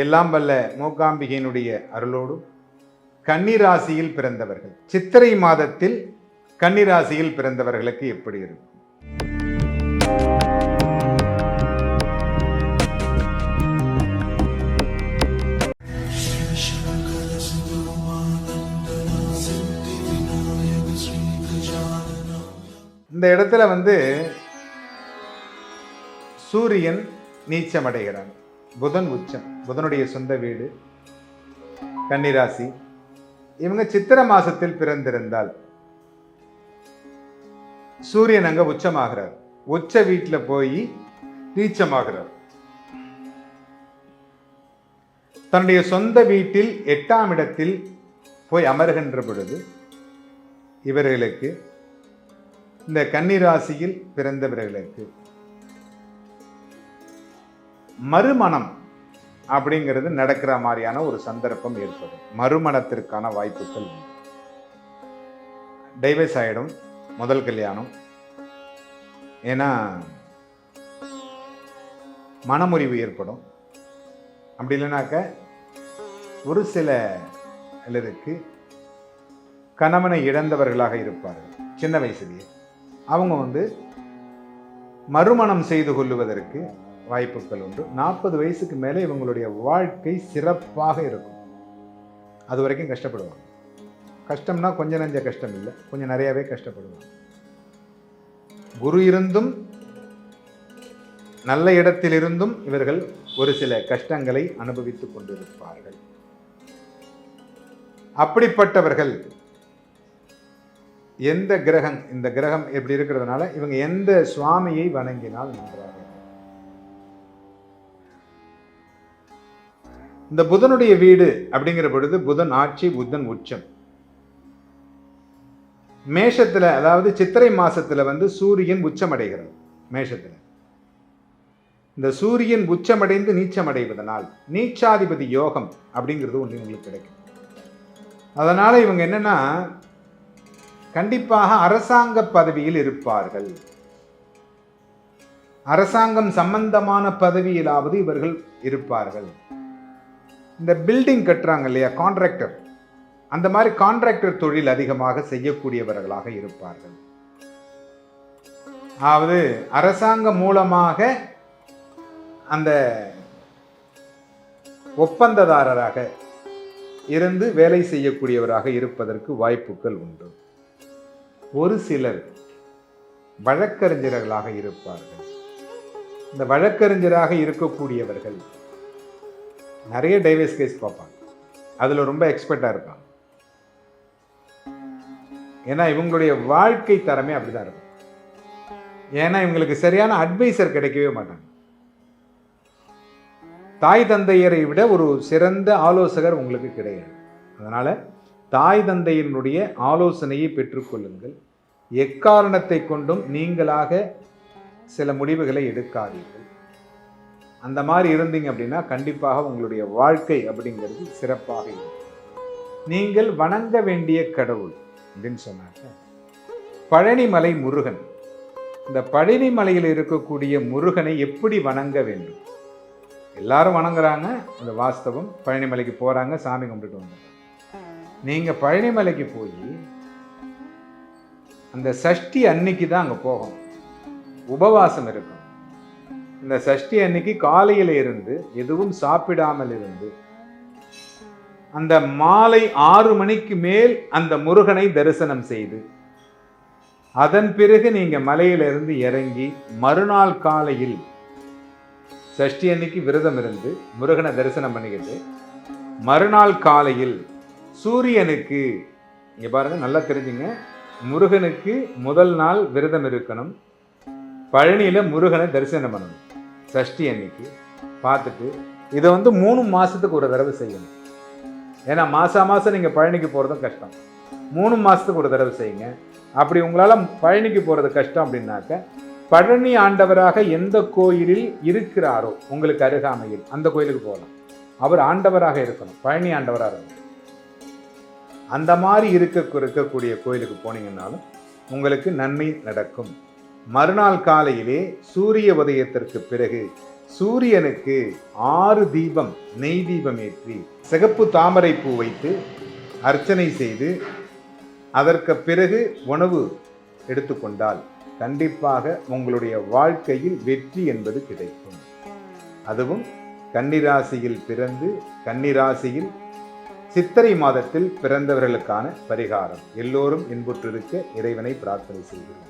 எல்லாம் வல்ல மூகாம்பிகையினுடைய அருளோடு கன்னிராசியில் பிறந்தவர்கள். சித்திரை மாதத்தில் கன்னிராசியில் பிறந்தவர்களுக்கு எப்படி இருக்கும்? இந்த இடத்துல வந்து சூரியன் நீச்சமடைகிறான் புதன் உச்சம் புதனுடைய சொந்த வீடு கன்னிராசி. இவங்க சித்திர மாசத்தில் பிறந்திருந்தால் சூரியன் அங்க உச்சமாகிறார். உச்ச வீட்டில் போய் நீச்சமாகிறார். தன்னுடைய சொந்த வீட்டில் எட்டாம் இடத்தில் போய் அமர்கின்ற பொழுது இவர்களுக்கு இந்த கன்னிராசியில் பிறந்தவர்களுக்கு மறுமணம் அப்படிங்கிறது நடக்கிற மாதிரியான ஒரு சந்தர்ப்பம் ஏற்படும். மறுமணத்திற்கான வாய்ப்புகள் டைவர்ஸ் ஆகிடும் முதல் கல்யாணம். ஏன்னா மனமுறிவு ஏற்படும். அப்படி இல்லைனாக்க ஒரு சில சிலருக்கு கணவனை இழந்தவர்களாக இருப்பார்கள் சின்ன வயசுலேயே. அவங்க வந்து மறுமணம் செய்து கொள்ளுவதற்கு வாய்ப்புகள் உண்டு. நாற்பது வயசுக்கு மேலே இவங்களுடைய வாழ்க்கை சிறப்பாக இருக்கும். அது வரைக்கும் கஷ்டப்படுவாங்க. கஷ்டம்னா கொஞ்சம் நஞ்ச கஷ்டம் இல்லை. கொஞ்சம் நிறையாவே கஷ்டப்படுவாங்க. குரு இருந்தும் நல்ல இடத்தில் இருந்தும் இவர்கள் ஒரு சில கஷ்டங்களை அனுபவித்துக் கொண்டிருப்பார்கள். அப்படிப்பட்டவர்கள் எந்த கிரகம் இந்த கிரகம் எப்படி இருக்கிறதுனால இவங்க எந்த சுவாமியை வணங்கினால் நன்றாக இந்த புதனுடைய வீடு அப்படிங்கிற பொழுது புதன் ஆட்சி புதன் உச்சம். மேஷத்தில் அதாவது சித்திரை மாசத்தில் வந்து சூரியன் உச்சமடைகிறது மேஷத்தில். இந்த சூரியன் உச்சமடைந்து நீச்சமடைவதனால் நீச்சாதிபதி யோகம் அப்படிங்கிறது ஒன்று உங்களுக்கு கிடைக்கும். அதனால் இவங்க என்னென்னா கண்டிப்பாக அரசாங்க பதவியில் இருப்பார்கள். அரசாங்கம் சம்பந்தமான பதவியிலாவது இவர்கள் இருப்பார்கள். இந்த பில்டிங் கட்டுறாங்க இல்லையா கான்ட்ராக்டர் அந்த மாதிரி கான்ட்ராக்டர் தொழில் அதிகமாக செய்யக்கூடியவர்களாக இருப்பார்கள். அதாவது அரசாங்கம் மூலமாக அந்த ஒப்பந்ததாரராக இருந்து வேலை செய்யக்கூடியவராக இருப்பதற்கு வாய்ப்புகள் உண்டு. ஒரு சிலர் வழக்கறிஞர்களாக இருப்பார்கள். இந்த வழக்கறிஞராக இருக்கக்கூடியவர்கள் நிறைய டைவர்ஸ் கேஸ் பார்ப்பாங்க. அதில் ரொம்ப எக்ஸ்பர்ட்டாக இருப்பாங்க. ஏன்னா இவங்களுடைய வாழ்க்கை தரமே அப்படிதான் இருக்கும். ஏன்னா இவங்களுக்கு சரியான அட்வைசர் கிடைக்கவே மாட்டாங்க. தாய் தந்தையரை விட ஒரு சிறந்த ஆலோசகர் உங்களுக்கு கிடையாது. அதனால் தாய் தந்தையினுடைய ஆலோசனையை பெற்றுக்கொள்ளுங்கள் எக்காரணத்தை கொண்டும் நீங்களாக சில முடிவுகளை எடுக்காதீர்கள். அந்த மாதிரி இருந்தீங்க அப்படின்னா கண்டிப்பாக உங்களுடைய வாழ்க்கை அப்படிங்கிறது சிறப்பாக இருக்கும். நீங்கள் வணங்க வேண்டிய கடவுள் அப்படின்னு சொன்னாங்க. பழனிமலை முருகன். இந்த பழனிமலையில் இருக்கக்கூடிய முருகனை எப்படி வணங்க வேண்டும்? எல்லாரும் வணங்குறாங்க. அந்த வாஸ்தவம் பழனிமலைக்கு போகிறாங்க சாமி கும்பிட்டுட்டு வந்துடுறாங்க நீங்கள் பழனிமலைக்கு போய் அந்த சஷ்டி அன்னைக்கு தான் அங்கே போகணும். உபவாசம் இருக்கும் இந்த சஷ்டி அன்னைக்கு காலையில் இருந்து எதுவும் சாப்பிடாமல் இருந்து அந்த மாலை ஆறு மணிக்கு மேல் அந்த முருகனை தரிசனம் செய்து அதன் பிறகு நீங்கள் மலையிலிருந்து இறங்கி மறுநாள் காலையில் சஷ்டி அன்னைக்கு விரதம் இருந்து முருகனை தரிசனம் பண்ணிக்கிட்டு மறுநாள் காலையில் சூரியனுக்கு இங்கே பாருங்க நல்லா தெரிஞ்சுங்க முருகனுக்கு முதல் நாள் விரதம் இருக்கணும். பழனியில் முருகனை தரிசனம் பண்ணணும். சஷ்டி அன்னைக்கு பார்த்துட்டு இதை வந்து மூணு மாதத்துக்கு ஒரு தடவை செய்யணும். ஏன்னா மாதம் மாதம் நீங்கள் பழனிக்கு போகிறதும் கஷ்டம். மூணு மாதத்துக்கு ஒரு தடவை செய்யுங்க. அப்படி உங்களால் பழனிக்கு போகிறது கஷ்டம் அப்படின்னாக்க பழனி ஆண்டவராக எந்த கோயிலில் இருக்கிறாரோ உங்களுக்கு அருகாமையில் அந்த கோயிலுக்கு போகலாம். அவர் ஆண்டவராக இருக்கணும். பழனி ஆண்டவராக இருக்கணும். அந்த மாதிரி இருக்க இருக்கக்கூடிய கோயிலுக்கு போனீங்கன்னாலும் உங்களுக்கு நன்மை நடக்கும். மறுநாள் காலையிலே சூரிய உதயத்திற்கு பிறகு சூரியனுக்கு ஆறு தீபம் நெய் தீபம் ஏற்றி சிகப்பு தாமரை பூ வைத்து அர்ச்சனை செய்து அதற்கு பிறகு உணவு எடுத்துக்கொண்டால் கண்டிப்பாக உங்களுடைய வாழ்க்கையில் வெற்றி என்பது கிடைக்கும். அதுவும் கன்னிராசியில் பிறந்து கன்னிராசியில் சித்திரை மாதத்தில் பிறந்தவர்களுக்கான பரிகாரம். எல்லோரும் இன்புற்றிருக்க இறைவனை பிரார்த்தனை செய்கிறோம்.